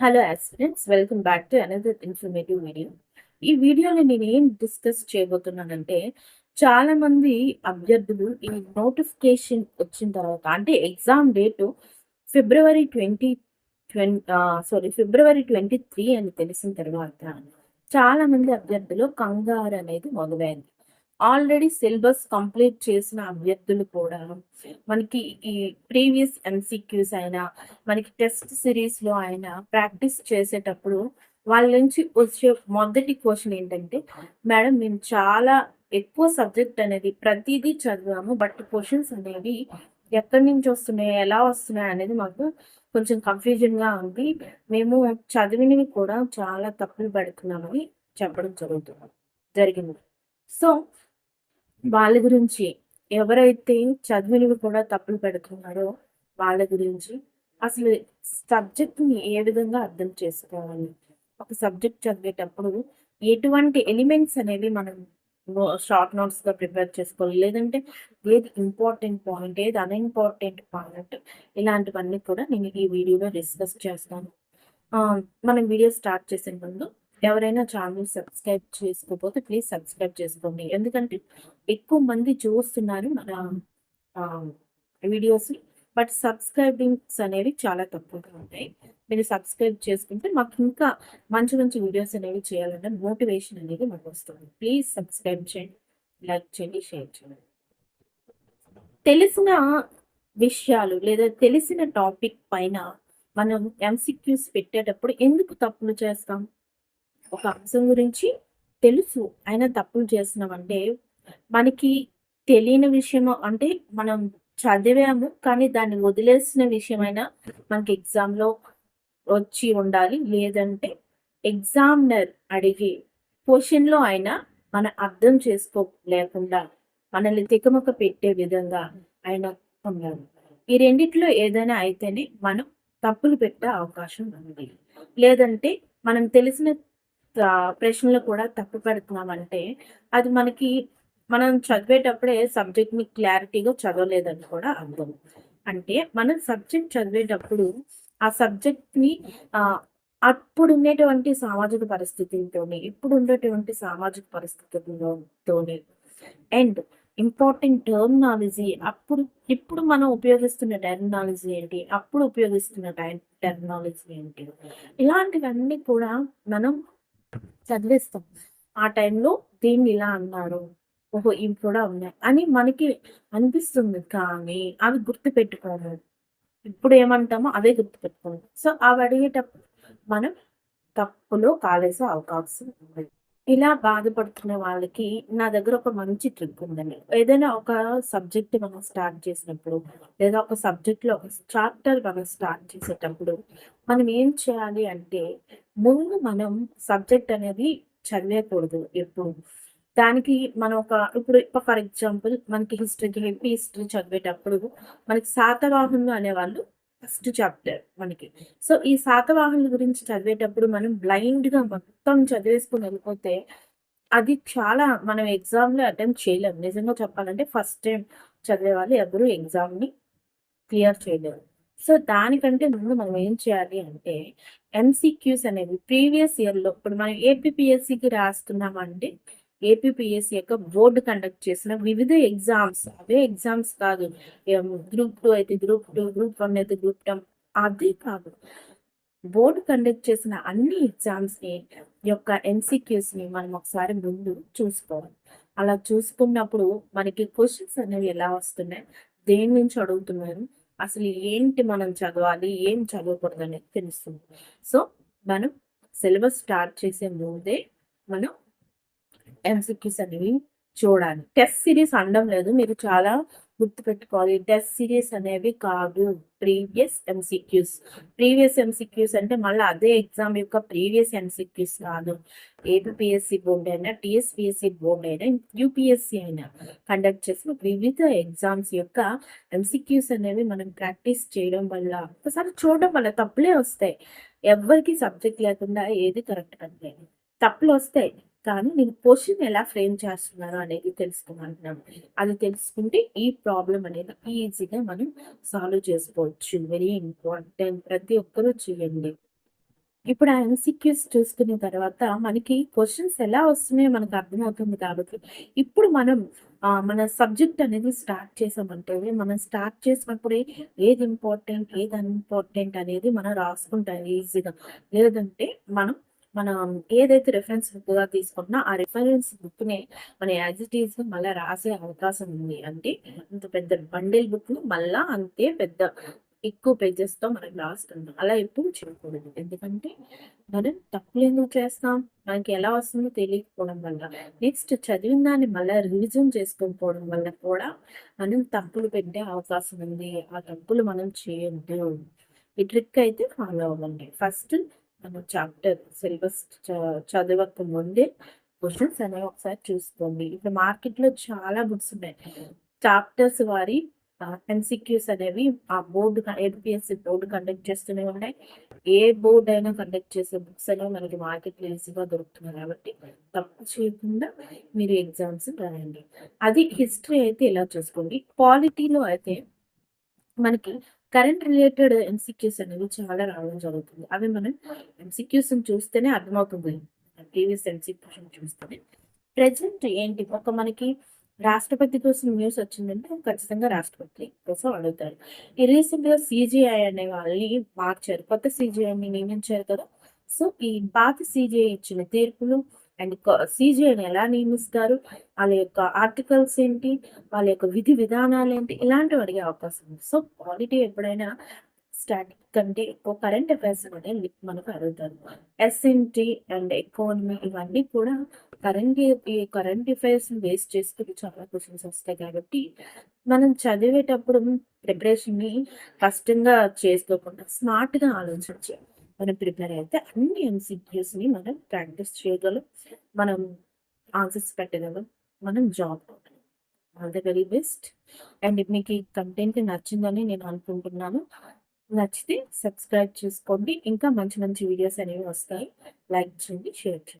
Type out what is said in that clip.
Hello aspirants welcome back to another informative video ఈ వీడియోలో నేను ఏం డిస్కస్ చేయబోతున్నానంటే చాలా మంది అభ్యర్థులు ఈ నోటిఫికేషన్ వచ్చిన తర్వాత అంటే exam date February twenty twenty sorry February twenty three అని తెలిసిన తర్వాత చాలా మంది అభ్యర్థులు కంగారు అనేది మొదలైంది. ఆల్రెడీ సిలబస్ కంప్లీట్ చేసిన అభ్యర్థులు కూడా మనకి ఈ ప్రీవియస్ ఎంసీక్యూస్ అయినా మనకి టెస్ట్ సిరీస్లో అయినా ప్రాక్టీస్ చేసేటప్పుడు వాళ్ళ నుంచి వచ్చే మొదటి క్వశ్చన్ ఏంటంటే మేడం మేము చాలా ఎక్కువ సబ్జెక్ట్ అనేది ప్రతిదీ చదివాము బట్ క్వశ్చన్స్ అనేవి ఎక్కడి నుంచి వస్తున్నాయి ఎలా వస్తున్నాయి అనేది మాకు కొంచెం కన్ఫ్యూజన్గా ఉంది. మేము చదివినవి కూడా చాలా తప్పులు పెడుతున్నామని చెప్పడం జరుగుతుంది జరిగింది. సో వాళ్ళ గురించి ఎవరైతే చదివినవి కూడా తప్పులు పెడుతున్నారో వాళ్ళ గురించి అసలు సబ్జెక్ట్ని ఏ విధంగా అర్థం చేసుకోవాలి? ఒక సబ్జెక్ట్ చదివేటప్పుడు ఎటువంటి ఎలిమెంట్స్ అనేవి మనం షార్ట్ నోట్స్గా ప్రిపేర్ చేసుకోవాలి? లేదంటే ఏది ఇంపార్టెంట్ పాయింట్ ఏది అన్ఇంపార్టెంట్ పాయింట్ ఇలాంటివన్నీ కూడా నేను ఈ వీడియోలో డిస్కస్ చేస్తాను. మనం వీడియో స్టార్ట్ చేసే ముందు ఎవరైనా ఛానల్ సబ్స్క్రైబ్ చేసుకోకపోతే ప్లీజ్ సబ్స్క్రైబ్ చేసుకోండి. ఎందుకంటే ఎక్కువ మంది చూస్తున్నారు మన వీడియోస్. బట్ సబ్స్క్రైబింగ్స్ అనేవి చాలా తక్కువగా ఉంటాయి. మీరు సబ్స్క్రైబ్ చేసుకుంటే మాకు ఇంకా మంచి మంచి వీడియోస్ అనేవి చేయాలంటే మోటివేషన్ అనేది మాకు వస్తుంది. ప్లీజ్ సబ్స్క్రైబ్ చేయండి లైక్ చేయండి షేర్ చేయండి. తెలిసిన విషయాలు లేదా తెలిసిన టాపిక్ పైన మనం ఎంసిక్యూస్ పెట్టేటప్పుడు ఎందుకు తప్పులు చేస్తాం? ఒక అంశం గురించి తెలుసు. అయినా తప్పులు చేస్తున్నామంటే మనకి తెలియని విషయము అంటే మనం చదివాము కానీ దాన్ని వదిలేసిన విషయమైనా మనకి ఎగ్జామ్లో వచ్చి ఉండాలి. లేదంటే ఎగ్జామినర్ అడిగి క్వశ్చన్లో అయినా మనం అర్థం చేసుకో లేకుండా మనల్ని తికమక పెట్టే విధంగా ఆయన ఉన్నారు ఈ రెండిట్లో ఏదైనా అయితేనే మనం తప్పులు పెట్టే అవకాశం ఉంది. లేదంటే మనం తెలిసిన ప్రశ్నలు కూడా తప్పు పెడుతున్నామంటే అది మనకి మనం చదివేటప్పుడే సబ్జెక్ట్ని క్లారిటీగా చదవలేదని కూడా అర్థం. అంటే మనం సబ్జెక్ట్ చదివేటప్పుడు ఆ సబ్జెక్ట్ని అప్పుడు ఉండేటువంటి సామాజిక పరిస్థితులతోనే ఇప్పుడు ఉండేటువంటి సామాజిక పరిస్థితులతోనే అండ్ ఇంపార్టెంట్ టర్మినాలజీ అప్పుడు ఇప్పుడు మనం ఉపయోగిస్తున్న టెర్మినాలజీ ఏంటి? అప్పుడు ఉపయోగిస్తున్న టెర్మినాలజీ ఏంటి? ఇలాంటివన్నీ కూడా మనం చదివేస్తాం. ఆ టైంలో దీన్ని ఇలా అన్నారు. ఓహో ఇవి కూడా ఉన్నాయి అని మనకి అనిపిస్తుంది కానీ అవి గుర్తు పెట్టుకోము ఇప్పుడు ఏమంటామో అదే గుర్తు పెట్టుకోము సో అవి అడిగేటప్పుడు మనం తప్పులో కాలేసే అవకాశం ఉంది. ఇలా బాధపడుతున్న వాళ్ళకి నా దగ్గర ఒక మంచి ట్రిక్ ఉందండి. ఏదైనా ఒక సబ్జెక్ట్ మనం స్టార్ట్ చేసినప్పుడు లేదా ఒక సబ్జెక్ట్లో ఒక చాప్టర్ మనం స్టార్ట్ చేసేటప్పుడు మనం ఏం చేయాలి అంటే ముందు మనం సబ్జెక్ట్ అనేది చదివేయకూడదు ఎప్పుడు. దానికి మనం ఒక ఇప్పుడు ఫర్ ఎగ్జాంపుల్ మనకి హిస్టరీకి హెవీ హిస్టరీ చదివేటప్పుడు మనకి శాతవాహనులు అనేవాళ్ళు ఫస్ట్ చాప్టర్ మనకి. సో ఈ శాతవాహనుల గురించి చదివేటప్పుడు మనం బ్లైండ్గా మొత్తం చదివేసుకుని వెళ్ళిపోతే అది చాలా మనం ఎగ్జామ్లో అటెంప్ట్ చేయలేము నిజంగా చెప్పాలంటే ఫస్ట్ టైం చదివే వాళ్ళు ఎవరు ఎగ్జామ్ని క్లియర్ చేయలేరు. సో దానికంటే ముందు మనం ఏం చేయాలి అంటే ఎంసీక్యూస్ అనేవి ప్రీవియస్ ఇయర్లో ఇప్పుడు మనం ఏపీపీఎస్సికి రాస్తున్నామంటే ఏపీపీఎస్ యొక్క బోర్డు కండక్ట్ చేసిన వివిధ ఎగ్జామ్స్. అవే ఎగ్జామ్స్ కాదు. గ్రూప్ టూ అయితే గ్రూప్ టూ గ్రూప్ వన్ అయితే గ్రూప్ టెన్ అదే కాదు. బోర్డు కండక్ట్ చేసిన అన్ని ఎగ్జామ్స్ని యొక్క ఎంసీక్యూస్ని మనం ఒకసారి ముందు చూసుకోవాలి. అలా చూసుకున్నప్పుడు మనకి క్వశ్చన్స్ అనేవి ఎలా వస్తున్నాయి? దేని నుంచి అడుగుతున్నారు? అసలు ఏంటి మనం చదవాలి? ఏం చదవకూడదు అనేది తెలుస్తుంది. సో మనం సిలబస్ స్టార్ట్ చేసే ముందే మనం ఎంసీక్యూస్ అనేవి చూడాలి. టెస్ట్ సిరీస్ అనడం లేదు. మీరు చాలా గుర్తుపెట్టుకోవాలి. టెస్ట్ సిరీస్ అనేవి కాదు. Previous MCQs. ప్రీవియస్ ఎంసీక్యూస్ అంటే మళ్ళీ అదే ఎగ్జామ్ యొక్క ప్రీవియస్ ఎంసీక్యూస్ కాదు. ఏపీఎస్సి బోర్డు అయినా టీఎస్పిఎస్సి బోర్డు అయినా యూపీఎస్సి అయినా కండక్ట్ చేసిన వివిధ ఎగ్జామ్స్ యొక్క ఎంసీక్యూస్ అనేవి మనం ప్రాక్టీస్ చేయడం వల్ల ఒకసారి చూడడం వల్ల తప్పులే వస్తాయి. ఎవరికి సబ్జెక్ట్ లేకుండా ఏది కరెక్ట్ అంటే తప్పులు వస్తాయి. కానీ నేను క్వశ్చన్ ఎలా ఫ్రేమ్ చేస్తున్నాను అనేది తెలుసుకున్నాను అది తెలుసుకుంటే ఈ ప్రాబ్లం అనేది ఈజీగా మనం సాల్వ్ చేసుకోవచ్చు. వెరీ ఇంపార్టెంట్ ప్రతి ఒక్కరూ చేయండి. ఇప్పుడు ఆ ఎన్సిక్యూస్ చూసుకున్న తర్వాత మనకి క్వశ్చన్స్ ఎలా వస్తున్నాయో మనకు అర్థమవుతుంది కాబట్టి ఇప్పుడు మనం మన సబ్జెక్ట్ అనేది స్టార్ట్ చేసామంటే మనం స్టార్ట్ చేసినప్పుడే ఏది ఇంపార్టెంట్, ఏది అన్‌ఇంపార్టెంట్ అనేది మనం రాసుకుంటాం ఈజీగా. లేదంటే మనం మనం ఏదైతే రిఫరెన్స్ బుక్‌గా తీసుకుంటున్నా ఆ రిఫరెన్స్ బుక్ని మన యాజ్ ఇట్ ఈజ్‌గా మళ్ళీ రాసే అవకాశం ఉంది. అంటే అంత పెద్ద బండిల్ బుక్ను మళ్ళీ అంతే పెద్ద ఎక్కువ పేజెస్‌తో మనం రాస్తున్నాం. అలా ఎప్పుడు చేయకూడదు. ఎందుకంటే మనం తప్పులెందుకు చేస్తాం? మనకి ఎలా వస్తుందో తెలియకపోవడం వల్ల. నెక్స్ట్ చదివిన దాన్ని మళ్ళీ రివిజన్ చేసుకోకపోవడం వల్ల కూడా మనం తప్పులు పెట్టే అవకాశం ఉంది. ఆ తప్పులు మనం చేయొద్దు. ఈ ట్రిక్ అయితే ఫాలో అవ్వండి. ఫస్ట్ చాప్టర్ సిలబస్ చ చదవక ముందే క్వశ్చన్స్ అనేవి ఒకసారి చూసుకోండి. ఇప్పుడు మార్కెట్‌లో చాలా బుక్స్ ఉన్నాయి. చాప్టర్స్ వారి ఎంసీక్యూస్ అనేవి ఆ బోర్డు ఏపీఎస్‌సీ బోర్డు కండక్ట్ చేస్తూనే ఉన్నాయి. ఏ బోర్డు అయినా కండక్ట్ చేసే బుక్స్ అనేవి మనకి మార్కెట్‌లో ఈజీగా దొరుకుతున్నాయి కాబట్టి తప్పు చేయకుండా మీరు ఎగ్జామ్స్ రాయండి. అది హిస్టరీ అయితే ఇలా చూసుకోండి. క్వాలిటీలో అయితే మనకి కరెంట్ రిలేటెడ్ ఎంసీక్యూస్ అనేవి చాలా రావడం జరుగుతుంది. అవి మనం ఎంసీక్యూస్ చూస్తేనే అర్థమవుతుంది. ప్రీవియస్ ఎంసీక్యూస్ చూస్తేనే. ప్రజెంట్ ఏంటి ఒక మనకి రాష్ట్రపతి కోసం న్యూస్ వచ్చిందంటే ఖచ్చితంగా రాష్ట్రపతి కోసం అడుగుతారు. ఈ రీసెంట్‌గా సిజిఐ అనే వాళ్ళని మార్చారు. కొత్త సిజిఐని నియమించారు కదా! సో, ఈ పాత సిజిఐ ఇచ్చిన తీర్పులు అండ్ సీజీఐని ఎలా నియమిస్తారు? వాళ్ళ యొక్క ఆర్టికల్స్ ఏంటి? వాళ్ళ యొక్క విధి విధానాలు ఏంటి ఇలాంటివి అడిగే అవకాశం ఉంది. సో, పాలిటీ ఎప్పుడైనా స్టాటిక్ కంటే ఎక్కువ కరెంట్ అఫైర్స్ అనేవి మనకు అడుగుతారు. ఎస్ఎన్‌టీ అండ్ ఎకానమీ ఇవన్నీ కూడా కరెంట్ ఈ కరెంట్ అఫైర్స్ బేస్ చేసుకుని చాలా క్వశ్చన్స్ వస్తాయి కాబట్టి మనం చదివేటప్పుడు ప్రిపరేషన్‌ని కష్టంగా చేసుకోకుండా స్మార్ట్‌గా ఆలోచించాలి మనం ప్రిపేర్ అయితే అన్ని ఎంసీక్యూస్‌ని మనం ప్రాక్టీస్ చేయగలం. మనం ఆన్సర్స్ పెట్టగలం. మనం job all the very best. And మీకు ఈ కంటెంట్ నచ్చిందని నేను అనుకుంటున్నాను. నచ్చితే సబ్స్క్రైబ్ చేసుకోండి. ఇంకా మంచి మంచి వీడియోస్ అనేవి వస్తాయి. లైక్ చేయండి, షేర్ చేయండి.